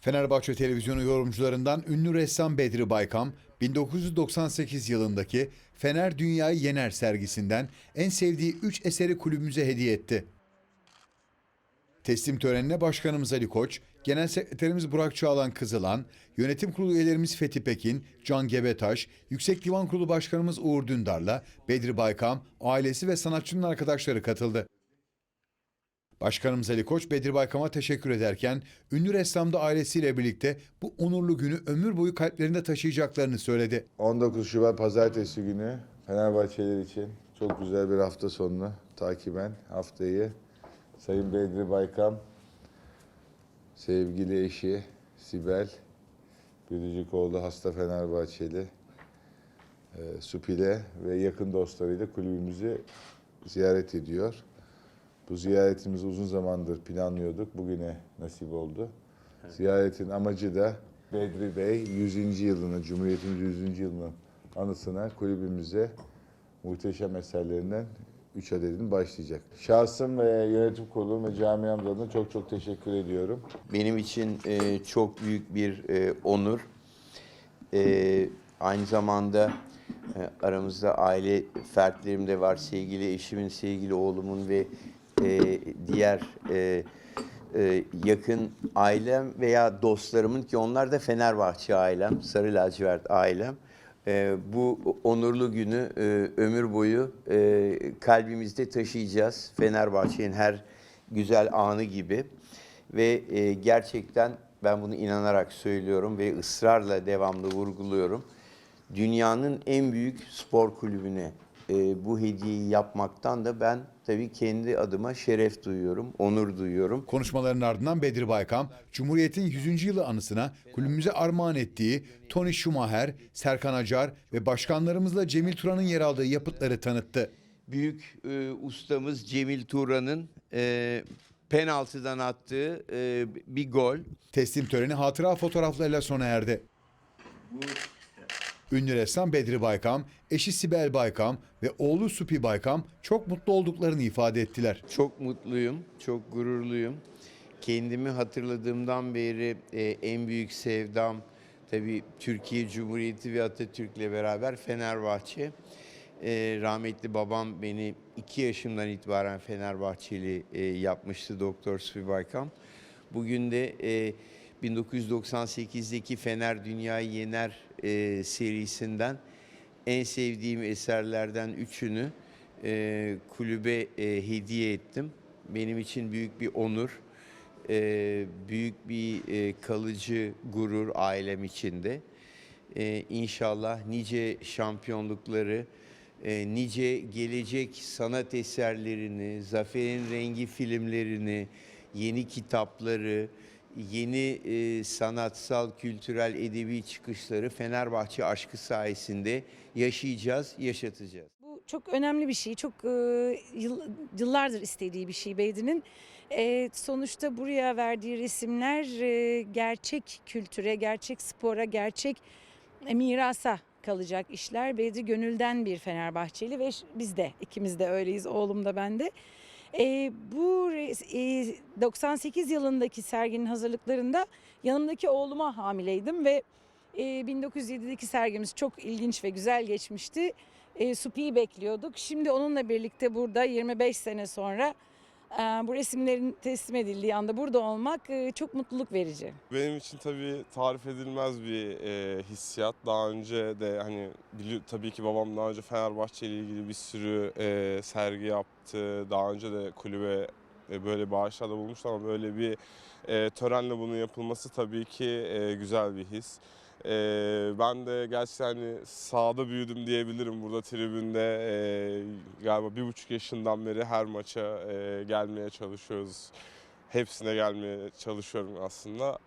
Fenerbahçe televizyonu yorumcularından ünlü ressam Bedri Baykam, 1998 yılındaki Fener Dünyayı Yener sergisinden en sevdiği 3 eseri kulübümüze hediye etti. Teslim törenine Başkanımız Ali Koç, Genel Sekreterimiz Burak Çağlan Kızılan, Yönetim Kurulu üyelerimiz Fethi Pekin, Can Gebetaş, Yüksek Divan Kurulu Başkanımız Uğur Dündar'la Bedri Baykam, ailesi ve sanatçının arkadaşları katıldı. Başkanımız Ali Koç, Bedri Baykam'a teşekkür ederken, ünlü ressam da ailesiyle birlikte bu onurlu günü ömür boyu kalplerinde taşıyacaklarını söyledi. 19 Şubat Pazartesi günü Fenerbahçeliler için çok güzel bir hafta sonunu takiben haftayı Sayın Bedri Baykam, sevgili eşi Sibel, biricik oğlu hasta Fenerbahçeli, e, Supile ve yakın dostlarıyla kulübümüzü ziyaret ediyor. Bu ziyaretimizi uzun zamandır planlıyorduk. Bugüne nasip oldu. Ziyaretin amacı da Bedri Bey 100. yılını, Cumhuriyetimiz 100. yılının anısına kulübümüze muhteşem eserlerinden 3 adedin başlayacak. Şahsım ve yönetim kurulu ve camiam adına çok çok teşekkür ediyorum. Benim için e, çok büyük bir e, onur. E, aynı zamanda e, aramızda aile fertlerim de var. Sevgili eşimin, sevgili oğlumun ve e, diğer e, e, yakın ailem veya dostlarımın ki onlar da Fenerbahçe ailem, Sarı Lacivert ailem. E, bu onurlu günü e, ömür boyu e, kalbimizde taşıyacağız. Fenerbahçe'nin her güzel anı gibi. Ve e, gerçekten ben bunu inanarak söylüyorum ve ısrarla devamlı vurguluyorum. Dünyanın en büyük spor kulübüne e, bu hediyeyi yapmaktan da ben tabii kendi adıma şeref duyuyorum, onur duyuyorum. Konuşmaların ardından Bedri Baykam, Cumhuriyet'in 100. yılı anısına kulübümüze armağan ettiği Tony Schumacher, Serkan Acar ve başkanlarımızla Cemil Turan'ın yer aldığı yapıtları tanıttı. Büyük e, ustamız Cemil Turan'ın e, penaltıdan attığı e, bir gol. Teslim töreni hatıra fotoğraflarıyla sona erdi. Ünlü ressam Bedri Baykam, eşi Sibel Baykam ve oğlu Supi Baykam çok mutlu olduklarını ifade ettiler. Çok mutluyum, çok gururluyum. Kendimi hatırladığımdan beri e, en büyük sevdam tabii Türkiye Cumhuriyeti ve Atatürk'le beraber Fenerbahçe. E, rahmetli babam beni iki yaşımdan itibaren Fenerbahçeli e, yapmıştı Doktor Supi Baykam. Bugün de e, 1998'deki Fener Dünyayı Yener e, serisinden en sevdiğim eserlerden üçünü e, kulübe e, hediye ettim. Benim için büyük bir onur, e, büyük bir e, kalıcı gurur ailem içinde. E, inşallah nice şampiyonlukları, e, nice gelecek sanat eserlerini, Zafer'in Rengi filmlerini, yeni kitapları, yeni e, sanatsal, kültürel, edebi çıkışları Fenerbahçe aşkı sayesinde yaşayacağız, yaşatacağız. Bu çok önemli bir şey. Çok e, yıl- yıllardır istediği bir şey Beydi'nin. E, sonuçta buraya verdiği resimler e, gerçek kültüre, gerçek spora, gerçek e, mirasa kalacak işler. Bedri gönülden bir Fenerbahçeli ve biz de ikimiz de öyleyiz. Oğlum da ben de. E, bu e, 98 yılındaki serginin hazırlıklarında yanımdaki oğluma hamileydim ve e, 1907'deki sergimiz çok ilginç ve güzel geçmişti e, Supi'yi bekliyorduk. Şimdi onunla birlikte burada 25 sene sonra bu resimlerin teslim edildiği anda burada olmak e, çok mutluluk verici. Benim için tabii tarif edilmez bir e, hissiyat. Daha önce de hani tabii ki babam daha önce Fenerbahçe ile ilgili bir sürü e, sergi yaptı. Daha önce de kulübe böyle bağışlarda bulmuştu ama böyle bir törenle bunun yapılması tabii ki güzel bir his. E, ben de gerçekten hani sahada büyüdüm diyebilirim burada tribünde. E, galiba bir buçuk yaşından beri her maça e, gelmeye çalışıyoruz hepsine gelmeye çalışıyorum aslında.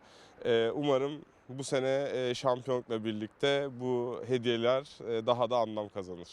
Ee, umarım bu sene e, şampiyonlukla birlikte bu hediyeler e, daha da anlam kazanır.